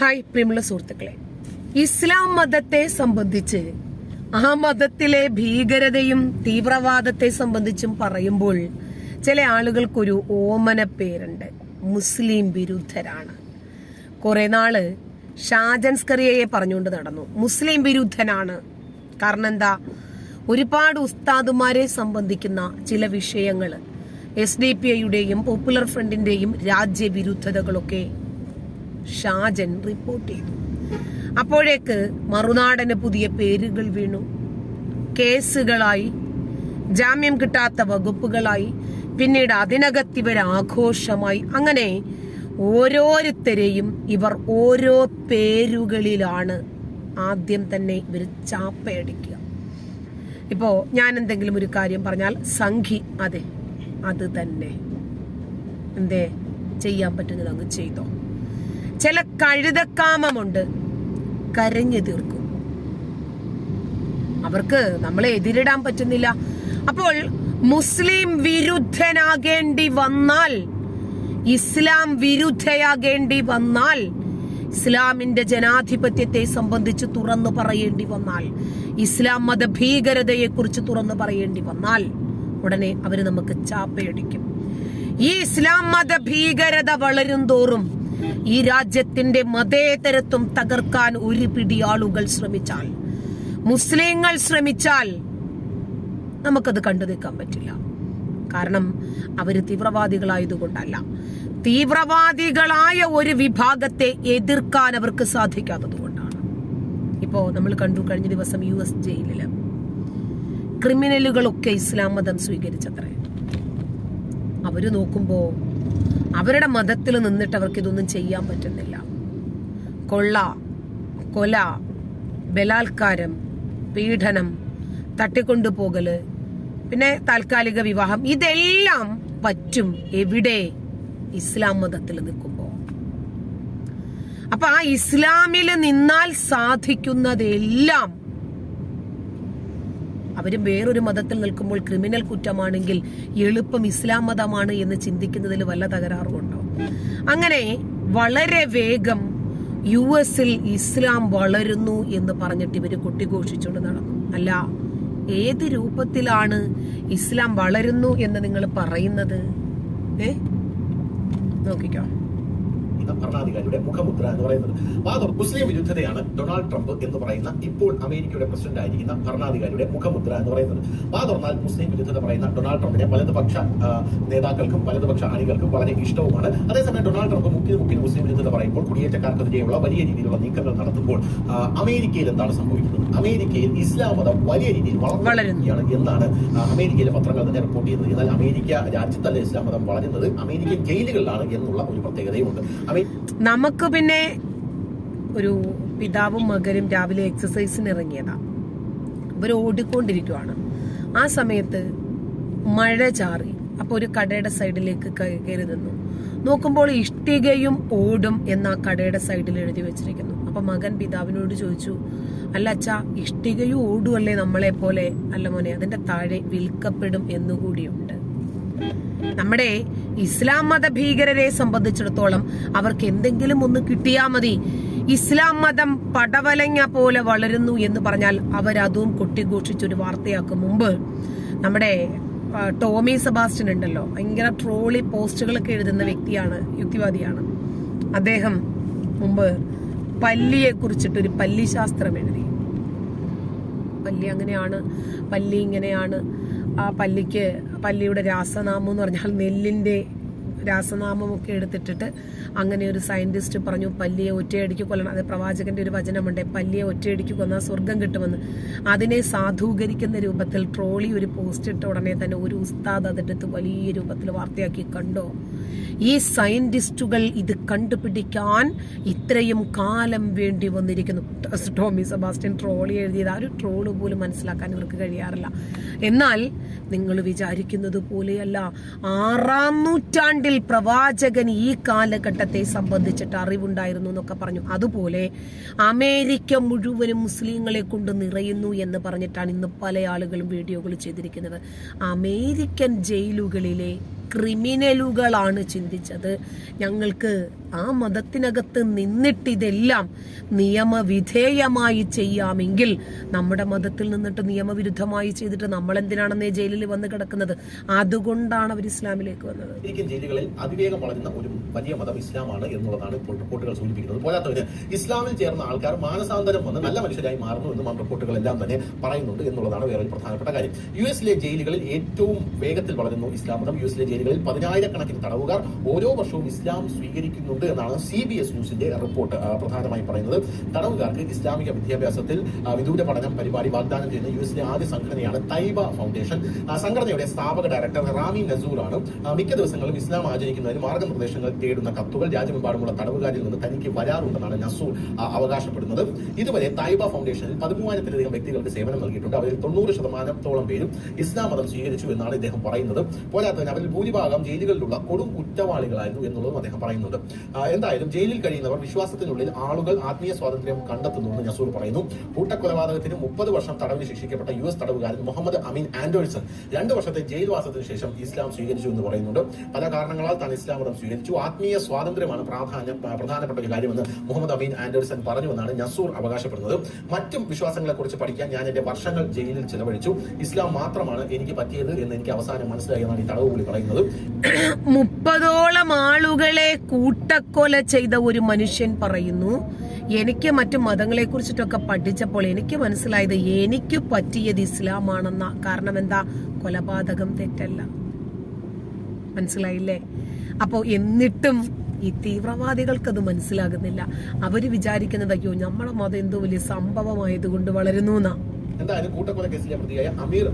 Hi പ്രിയമുള്ള സുഹൃത്തുക്കളെ. ഇസ്ലാം മതത്തെ സംബന്ധിച്ച് ആ മതത്തിലെ ഭീകരതയും തീവ്രവാദത്തെ സംബന്ധിച്ചും പറയുമ്പോൾ ചില ആളുകൾക്കൊരു ഓമന പേരുണ്ട്. മുസ്ലിം വിരുദ്ധരാണ്. കുറെ നാൾ ഷാജൻസ്കറിയയെ പറഞ്ഞുകൊണ്ട് നടന്നു. മുസ്ലിം വിരുദ്ധനാണ്. കാരണം എന്താ? ഒരുപാട് ഉസ്താദുമാരെ സംബന്ധിക്കുന്ന ചില വിഷയങ്ങൾ എസ് ഡി പി ഐയുടെയും പോപ്പുലർ ഫ്രണ്ടിന്റെയും രാജ്യവിരുദ്ധതകളൊക്കെ ഷാജൻ റിപ്പോർട്ട് ചെയ്തു. അപ്പോഴേക്ക് മറുനാടന് പുതിയ പേരുകൾ വീണു. കേസുകളായി ജാമ്യം കിട്ടാത്ത വകുപ്പുകളായി പിന്നീട് അതിനകത്തിവർ ആഘോഷമായി. അങ്ങനെ ഓരോരുത്തരെയും ഇവർ ഓരോ പേരുകളിലാണ് ആദ്യം തന്നെ ഇവർ ചാപ്പയടിക്കുക. ഇപ്പോ ഞാൻ എന്തെങ്കിലും ഒരു കാര്യം പറഞ്ഞാൽ സംഘി അതെ അത് തന്നെ. എന്തേ? ചെയ്യാൻ പറ്റുന്നത് അങ്ങ് ചെയ്തോ. ചില കഴുതക്കാമമുണ്ട്. കരഞ്ഞു തീർക്കും. അവർക്ക് നമ്മളെ എതിരിടാൻ പറ്റുന്നില്ല. അപ്പോൾ മുസ്ലിം വിരുദ്ധനാകേണ്ടി വന്നാൽ ഇസ്ലാം വിരുദ്ധയാകേണ്ടി വന്നാൽ ഇസ്ലാമിന്റെ ജനാധിപത്യത്തെ സംബന്ധിച്ച് തുറന്നു പറയേണ്ടി വന്നാൽ ഇസ്ലാം മത ഭീകരതയെ കുറിച്ച് തുറന്നു പറയേണ്ടി വന്നാൽ ഉടനെ അവർ നമുക്ക് ചാപ്പയടിക്കും. ഈ ഇസ്ലാം മത ഭീകരത വളരും തോറും ഈ രാജ്യത്തിന്റെ മതേതരത്വം തകർക്കാൻ ഒരു പിടി ആളുകൾ ശ്രമിച്ചാൽ മുസ്ലിങ്ങൾ ശ്രമിച്ചാൽ നമുക്കത് കണ്ടു നിൽക്കാൻ പറ്റില്ല. കാരണം അവർ തീവ്രവാദികളായതുകൊണ്ടല്ല. തീവ്രവാദികളായ ഒരു വിഭാഗത്തെ എതിർക്കാൻ അവർക്ക് സാധിക്കാത്തത് കൊണ്ടാണ് ഇപ്പോ നമ്മൾ കണ്ടു കഴിഞ്ഞ ദിവസം യു എസ് ജയിലിൽ ക്രിമിനലുകളൊക്കെ ഇസ്ലാം മതം സ്വീകരിച്ചത്രേ. അവർ നോക്കുമ്പോ അവരുടെ മതത്തിൽ നിന്നിട്ട് അവർക്ക് ഇതൊന്നും ചെയ്യാൻ പറ്റുന്നില്ല. കൊള്ള കൊല ബലാത്കാരം പീഡനം തട്ടിക്കൊണ്ടുപോകൽ പിന്നെ താൽക്കാലിക വിവാഹം ഇതെല്ലാം പറ്റും എവിടെ? ഇസ്ലാം മതത്തിൽ നിൽക്കുമ്പോൾ അപ്പൊ ആ ഇസ്ലാമിൽ നിന്നാൽ സാധിക്കുന്നതെല്ലാം അവർ വേറൊരു മതത്തിൽ നിൽക്കുമ്പോൾ ക്രിമിനൽ കുറ്റമാണെങ്കിൽ എളുപ്പം ഇസ്ലാം മതമാണ് എന്ന് ചിന്തിക്കുന്നതിൽ വല്ല തകരാറുമുണ്ടോ? അങ്ങനെ വളരെ വേഗം യു എസിൽ ഇസ്ലാം വളരുന്നു എന്ന് പറഞ്ഞിട്ട് ഇവർ കൊട്ടിഘോഷിച്ചുകൊണ്ട് നടന്നു. അല്ല ഏത് രൂപത്തിലാണ് ഇസ്ലാം വളരുന്നു എന്ന് നിങ്ങൾ പറയുന്നത്? ഏ? നോക്കിക്കോ. ഇന്ന് ഭരണാധികാരിയുടെ മുഖമുദ്ര എന്ന് പറയുന്നത്. വാദം മുസ്ലിം വിരുദ്ധതയാണ് ഡൊണാൾഡ് ട്രംപ് എന്ന് പറയുന്ന ഇപ്പോൾ അമേരിക്കയുടെ പ്രസിഡന്റ് ആയിരിക്കുന്ന ഭരണാധികാരിയുടെ മുഖമുദ്ര എന്ന് പറയുന്നത്. അപ്പൊ അത് പറഞ്ഞാൽ മുസ്ലിം വിരുദ്ധത പറയുന്ന ഡൊണാൾഡ് ട്രംപിനെ വലതുപക്ഷ നേതാക്കൾക്കും വലതുപക്ഷ അണികൾക്കും വളരെ ഇഷ്ടവുമാണ്. അതേസമയം ഡൊണാൾഡ് ട്രംപ് മുക്കി മുക്കിന് മുസ്ലിം വിരുദ്ധത പറയുമ്പോൾ കുടിയേറ്റക്കാർക്കെതിരെയുള്ള വലിയ രീതിയിലുള്ള നീക്കങ്ങൾ നടത്തുമ്പോൾ അമേരിക്കയിൽ എന്താണ് സംഭവിക്കുന്നത്? അമേരിക്കയിൽ ഇസ്ലാം മതം വലിയ രീതിയിൽ വളർന്നുകയാണ് എന്നാണ് അമേരിക്കയിലെ പത്രങ്ങൾ തന്നെ റിപ്പോർട്ട് ചെയ്യുന്നത്. എന്നാൽ അമേരിക്ക രാജ്യത്തല്ല ഇസ്ലാം മതം വളരുന്നത്. അമേരിക്കൻ ജയിലുകളിലാണ് എന്നുള്ള ഒരു പ്രത്യേകതയുമുണ്ട്. അമേ നമുക്ക് പിന്നെ ഒരു പിതാവും മകനും രാവിലെ എക്സസൈസിന് ഇറങ്ങിയതാ. ഇവർ ഓടിക്കൊണ്ടിരിക്കുവാണ്. ആ സമയത്ത് മഴ ചാറി. അപ്പൊ ഒരു കടയുടെ സൈഡിലേക്ക് കയറി നിന്നു. നോക്കുമ്പോൾ ഇഷ്ടികയും ഓടും എന്ന കടയുടെ സൈഡിൽ എഴുതി വെച്ചിരിക്കുന്നു. അപ്പൊ മകൻ പിതാവിനോട് ചോദിച്ചു അല്ല അച്ഛാ ഇഷ്ടികയും ഓടുമല്ലേ നമ്മളെ പോലെ അല്ല മോനെ അതിന്റെ താഴെ വിൽക്കപ്പെടും എന്നുകൂടിയുണ്ട്. നമ്മുടെ ഇസ്ലാം മത ഭീകരരെ സംബന്ധിച്ചിടത്തോളം അവർക്ക് എന്തെങ്കിലും ഒന്ന് കിട്ടിയാ മതി. ഇസ്ലാം മതം പടവലങ്ങ പോലെ വളരുന്നു എന്ന് പറഞ്ഞാൽ അവരതും കൊട്ടിഘോഷിച്ചൊരു വാർത്തയാക്കും മുമ്പ്. നമ്മുടെ ടോമി സെബാസ്റ്റ്യൻ ഉണ്ടല്ലോ. ഭയങ്കര ട്രോളി പോസ്റ്റുകളൊക്കെ എഴുതുന്ന വ്യക്തിയാണ് യുക്തിവാദിയാണ്. അദ്ദേഹം മുമ്പ് പല്ലിയെ കുറിച്ചിട്ടൊരു പല്ലി ശാസ്ത്രം എഴുതി. പല്ലി അങ്ങനെയാണ് പല്ലി ഇങ്ങനെയാണ്. ആ പല്ലിക്ക് പല്ലിയുടെ രാസനാമം എന്ന് പറഞ്ഞാൽ നെല്ലിന്റെ രാസനാമമൊക്കെ എടുത്തിട്ടിട്ട് അങ്ങനെ ഒരു സയന്റിസ്റ്റ് പറഞ്ഞു പല്ലിയെ ഒറ്റയടിക്ക് കൊല്ലണം. അത് പ്രവാചകന്റെ ഒരു വചനമുണ്ട് പല്ലിയെ ഒറ്റയടിക്ക് കൊന്നാൽ സ്വർഗം കിട്ടുമെന്ന്. അതിനെ സാധൂകരിക്കുന്ന രൂപത്തിൽ ട്രോളി ഒരു പോസ്റ്റ് ഇട്ട ഉടനെ തന്നെ ഒരു ഉസ്താദ് അതെടുത്ത് വലിയ രൂപത്തിൽ വാർത്തയാക്കി കണ്ടോ? ഈ സയന്റിസ്റ്റുകൾ ഇത് കണ്ടുപിടിക്കാൻ ഇത്രയും കാലം വേണ്ടി വന്നിരിക്കുന്നു. ടോമി സെബാസ്റ്റ്യൻ ട്രോളി എഴുതിയത് ആ ഒരു ട്രോൾ പോലും മനസ്സിലാക്കാൻ ഇവർക്ക് കഴിയാറില്ല. എന്നാൽ നിങ്ങൾ വിചാരിക്കുന്നത് പോലെയല്ല. ആറാം നൂറ്റാണ്ടിൽ പ്രവാചകൻ ഈ കാലഘട്ടത്തെ സംബന്ധിച്ചിട്ട് അറിവുണ്ടായിരുന്നു എന്നൊക്കെ പറഞ്ഞു. അതുപോലെ അമേരിക്ക മുഴുവനും മുസ്ലിങ്ങളെ കൊണ്ട് നിറയുന്നു എന്ന് പറഞ്ഞിട്ടാണ് ഇന്ന് പല ആളുകളും വീഡിയോകൾ ചെയ്തിരിക്കുന്നത്. അമേരിക്കൻ ജയിലുകളിലെ ക്രിമിനലുകളാണ് ചിന്തിച്ചത്. ഞങ്ങൾക്ക് ആ മതത്തിനകത്ത് നിന്നിട്ട് ഇതെല്ലാം നിയമവിധേയമായി ചെയ്യാമെങ്കിൽ നമ്മുടെ മതത്തിൽ നിന്നിട്ട് നിയമവിരുദ്ധമായി ചെയ്തിട്ട് നമ്മൾ എന്തിനാണെന്നേ ജയിലിൽ വന്ന് കിടക്കുന്നത്? അതുകൊണ്ടാണ് അവർ ഇസ്ലാമിലേക്ക് വന്നത്. ജയിലുകളിൽ അതിവേഗം വളരുന്ന ഒരു വലിയ മതം ഇസ്ലാമാണ് എന്നുള്ളതാണ് ഇപ്പോൾ റിപ്പോർട്ടുകൾ സൂചിപ്പിക്കുന്നത്. പോരാത്തവര് ഇസ്ലാമിൽ ചേർന്ന ആൾക്കാർ മാനസാന്തരം വന്ന് നല്ല മനുഷ്യരായി മാറുന്നു എന്നും റിപ്പോർട്ടുകൾ എല്ലാം തന്നെ പറയുന്നുണ്ട് എന്നുള്ളതാണ് വേറെ ഒരു പ്രധാനപ്പെട്ട കാര്യം. യു എസിലെ ജയിലുകളിൽ ഏറ്റവും വേഗത്തിൽ വളരുന്നു ഇസ്ലാം മതം. യു എസിലെ ജയിലുകളിൽ പതിനായിരക്കണക്കിന് തടവുകാർ ഓരോ വർഷവും ഇസ്ലാം സ്വീകരിക്കുന്നുണ്ട് എന്നാണ് സി ബി എസ് ന്യൂസിന്റെ റിപ്പോർട്ട് പ്രധാനമായി പറയുന്നത്. തടവുകാർക്ക് ഇസ്ലാമിക വിദ്യാഭ്യാസത്തിൽ വിദൂര പഠനം പരിപാടി വാഗ്ദാനം ചെയ്യുന്ന യു എസിലെ ആദ്യ സംഘടനയാണ് തൈബ ഫൗണ്ടേഷൻ. സംഘടനയുടെ സ്ഥാപക ഡയറക്ടർ റാമി ആണ് മിക്ക ദിവസങ്ങളും ഇസ്ലാം ആചരിക്കുന്നതിന് മാർഗനിർദ്ദേശങ്ങൾ തേടുന്ന കത്തുകൾ രാജ്യമെമ്പാടുമുള്ള തടവുകാരിൽ നിന്ന് തനിക്ക് വരാറുണ്ടെന്നാണ് നസൂർ അവകാശപ്പെടുന്നത്. ഇതുവരെ തൈബ ഫൗണ്ടേഷനിൽ പതിമൂവായിരത്തിലധികം വ്യക്തികൾക്ക് സേവനം നൽകിയിട്ടുണ്ട്. അവരിൽ തൊണ്ണൂറ് ശതമാനത്തോളം പേരും ഇസ്ലാം മതം സ്വീകരിച്ചു എന്നാണ് ഇദ്ദേഹം പറയുന്നത്. പോരാത്തതിന് അവരിൽ ഭൂരിഭാഗം ജയിലുകളിലുള്ള കൊടും കുറ്റവാളികളായിരുന്നു എന്നുള്ളതും അദ്ദേഹം പറയുന്നുണ്ട്. എന്തായാലും ജയിലിൽ കഴിയുന്നവർ വിശ്വാസത്തിനുള്ളിൽ ആളുകൾ ആത്മീയ സ്വാതന്ത്ര്യം കണ്ടെത്തുന്നുവെന്ന് നസൂർ പറയുന്നു. കൂട്ടക്കൊലപാതകത്തിന് മുപ്പത് വർഷം തടവിന് ശിക്ഷിക്കപ്പെട്ട യു എസ് തടവുകാരൻ മുഹമ്മദ് അമീൻ ആൻഡേഴ്സൺ രണ്ട് വർഷത്തെ ജയിൽവാസത്തിന് ശേഷം ഇസ്ലാം സ്വീകരിച്ചു എന്ന് പറയുന്നുണ്ട്. പല കാരണങ്ങളാൽ താൻ ഇസ്ലാം മതം സ്വീകരിച്ചു. ആത്മീയ സ്വാതന്ത്ര്യമാണ് പ്രാധാന്യം പ്രധാനപ്പെട്ട ഒരു കാര്യമെന്ന് മുഹമ്മദ് അമീൻ ആൻഡേഴ്സൺ പറഞ്ഞുവെന്നാണ് നസൂർ അവകാശപ്പെടുന്നത്. മറ്റും വിശ്വാസങ്ങളെ കുറിച്ച് പഠിക്കാൻ ഞാൻ എന്റെ വർഷങ്ങൾ ജയിലിൽ ചെലവഴിച്ചു. ഇസ്ലാം മാത്രമാണ് എനിക്ക് പറ്റിയത് എന്ന് എനിക്ക് അവസാനം മനസ്സിലായി എന്നാണ് ഈ തടവ് പുള്ളി പറയുന്നത്. മുപ്പതോളം ആളുകളെ കൂട്ടക്കൊല ചെയ്ത ഒരു മനുഷ്യൻ പറയുന്നു എനിക്ക് മറ്റു മതങ്ങളെ കുറിച്ചിട്ടൊക്കെ പഠിച്ചപ്പോൾ എനിക്ക് മനസ്സിലായത് എനിക്ക് പറ്റിയത് ഇസ്ലാമാണെന്ന കാരണം എന്താ? കൊലപാതകം തെറ്റല്ല. മനസ്സിലായില്ലേ? അപ്പോ എന്നിട്ടും ഈ തീവ്രവാദികൾക്ക് അത് മനസ്സിലാകുന്നില്ല. അവർ വിചാരിക്കുന്നത് അയ്യോ നമ്മളെ മതം എന്തോ വലിയ സംഭവമായതുകൊണ്ട് വളരുന്നു എന്നാ. എന്തായാലും കൂട്ടക്കൊല കേസിലെ പ്രതിയായ അമീർ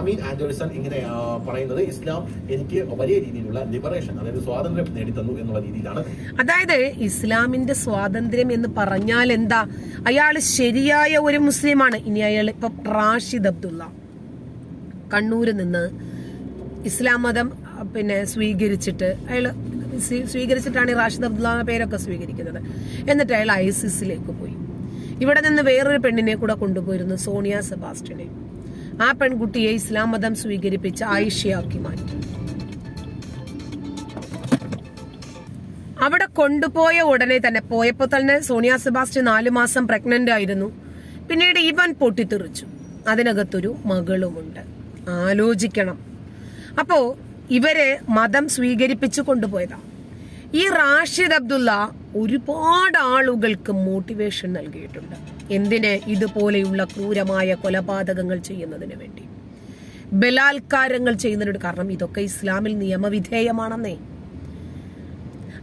അമീർ ആൻഡേഴ്സൺ ഇങ്ങനെ പറയുന്നത്. ഇസ്ലാം എനിക്ക് വലിയ രീതിയിലുള്ള ലിബറേഷൻ അതായത് സ്വാതന്ത്ര്യം നേടിത്തന്നു എന്നുള്ള രീതിയിലാണ്. അതായത് ഇസ്ലാമിന്റെ സ്വാതന്ത്ര്യം എന്ന് പറഞ്ഞാൽ എന്താ? അയാൾ ശരിയായ ഒരു മുസ്ലിമാണ്. ഇനി അയാൾ ഇപ്പൊ റാഷിദ് അബ്ദുള്ള. കണ്ണൂരിൽ നിന്ന് ഇസ്ലാം മതം പിന്നെ സ്വീകരിച്ചിട്ട് അയാൾ സ്വീകരിച്ചിട്ടാണ് ഈ റാഷിദ് അബ്ദുള്ള പേരൊക്കെ സ്വീകരിക്കുന്നത്. എന്നിട്ട് അയാൾ ഐസിസിലേക്ക് പോയി. ഇവിടെ നിന്ന് വേറൊരു പെണ്ണിനെ കൂടെ കൊണ്ടുപോയിരുന്നു സോണിയ സെബാസ്റ്റിനെ ആ പെൺകുട്ടിയെ ഇസ്ലാം മതം സ്വീകരിപ്പിച്ച് ആയിഷയാക്കി മാറ്റി. അവിടെ കൊണ്ടുപോയ ഉടനെ തന്നെ പോയപ്പോൾ തന്നെ സോണിയ സെബാസ്റ്റ്യൻ നാലു മാസം പ്രഗ്നന്റ് ആയിരുന്നു. പിന്നീട് ഇവൻ പൊട്ടിത്തെറിച്ചു. അതിനകത്തൊരു മകളുമുണ്ട്. ആലോചിക്കണം. അപ്പോ ഇവരെ മതം സ്വീകരിപ്പിച്ചു കൊണ്ടുപോയതാ. ഈ റാഷിദ് അബ്ദുള്ള ഒരുപാട് ആളുകൾക്ക് മോട്ടിവേഷൻ നൽകിയിട്ടുണ്ട്. എന്തിന്? ഇതുപോലെയുള്ള ക്രൂരമായ കൊലപാതകങ്ങൾ ചെയ്യുന്നതിന് വേണ്ടി. ബലാത്കാരങ്ങൾ ചെയ്യുന്നതിനോട് കാരണം ഇതൊക്കെ ഇസ്ലാമിൽ നിയമവിധേയമാണെന്നേ.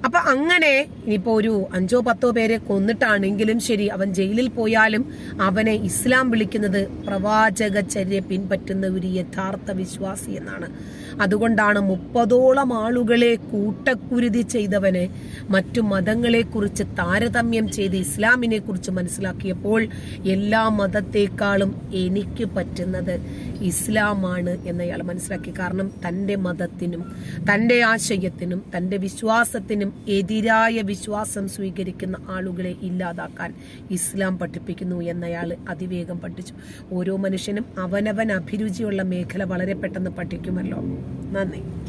അപ്പൊ അങ്ങനെ ഇനിയിപ്പോ ഒരു അഞ്ചോ പത്തോ പേരെ കൊന്നിട്ടാണെങ്കിലും ശരി അവൻ ജയിലിൽ പോയാലും അവനെ ഇസ്ലാം വിളിക്കുന്നത് പ്രവാചക ചര്യ പിൻപറ്റുന്ന ഒരു യഥാർത്ഥ വിശ്വാസി എന്നാണ്. അതുകൊണ്ടാണ് മുപ്പതോളം ആളുകളെ കൂട്ടക്കുരുതി ചെയ്തവനെ മറ്റു മതങ്ങളെ കുറിച്ച് താരതമ്യം ചെയ്ത് ഇസ്ലാമിനെ കുറിച്ച് മനസ്സിലാക്കിയപ്പോൾ എല്ലാ മതത്തെക്കാളും എനിക്ക് പറ്റുന്നത് ഇസ്ലാമാണ് എന്നയാൾ മനസ്സിലാക്കി. കാരണം തന്റെ മതത്തിനും തന്റെ ആശയത്തിനും തന്റെ വിശ്വാസത്തിനും എതിരായ വിശ്വാസം സ്വീകരിക്കുന്ന ആളുകളെ ഇല്ലാതാക്കാൻ ഇസ്ലാം പഠിപ്പിക്കുന്നു എന്നയാൾ അതിവേഗം പഠിച്ചു. ഓരോ മനുഷ്യനും അവനവൻ അഭിരുചിയുള്ള മേഖല വളരെ പെട്ടെന്ന് പഠിക്കുമല്ലോ. നന്ദി.